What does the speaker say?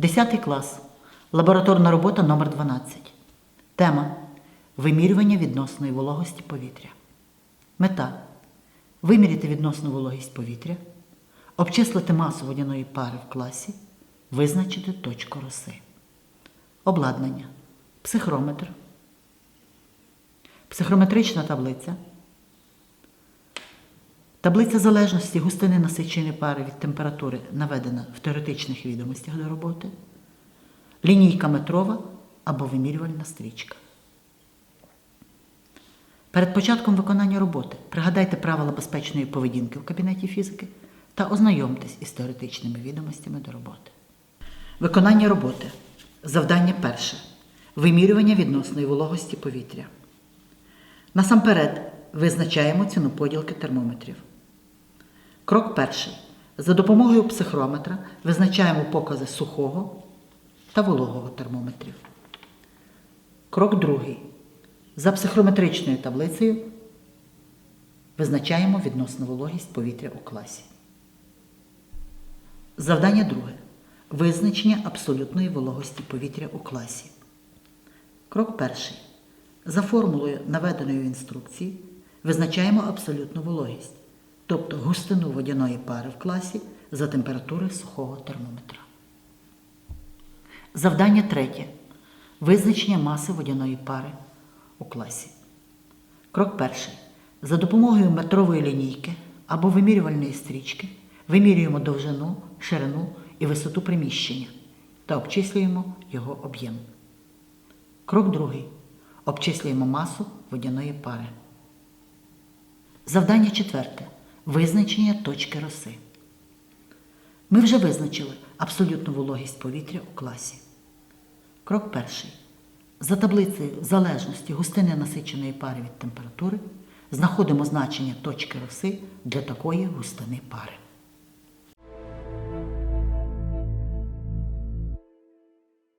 10 клас. Лабораторна робота номер 12. Тема Вимірювання відносної вологості повітря. Мета виміряти відносну вологість повітря, обчислити масу водяної пари в класі, визначити точку роси. Обладнання. Психрометр. Психрометрична таблиця. Таблиця залежності густини насиченої пари від температури наведена в теоретичних відомостях до роботи. Лінійка метрова або вимірювальна стрічка. Перед початком виконання роботи пригадайте правила безпечної поведінки в кабінеті фізики та ознайомтесь із теоретичними відомостями до роботи. Виконання роботи. Завдання перше. Вимірювання відносної вологості повітря. Насамперед визначаємо ціну поділки термометрів. Крок перший. За допомогою психрометра визначаємо покази сухого та вологого термометрів. Крок другий. За психрометричною таблицею визначаємо відносну вологість повітря у класі. Завдання друге. Визначення абсолютної вологості повітря у класі. Крок перший. За формулою, наведеною в інструкції, визначаємо абсолютну вологість, тобто густину водяної пари в класі за температури сухого термометра. Завдання третє. Визначення маси водяної пари у класі. Крок перший. За допомогою метрової лінійки або вимірювальної стрічки вимірюємо довжину, ширину і висоту приміщення та обчислюємо його об'єм. Крок другий. Обчислюємо масу водяної пари. Завдання четверте. Визначення точки роси. Ми вже визначили абсолютну вологість повітря у класі. Крок перший. За таблицею залежності густини насиченої пари від температури знаходимо значення точки роси для такої густини пари.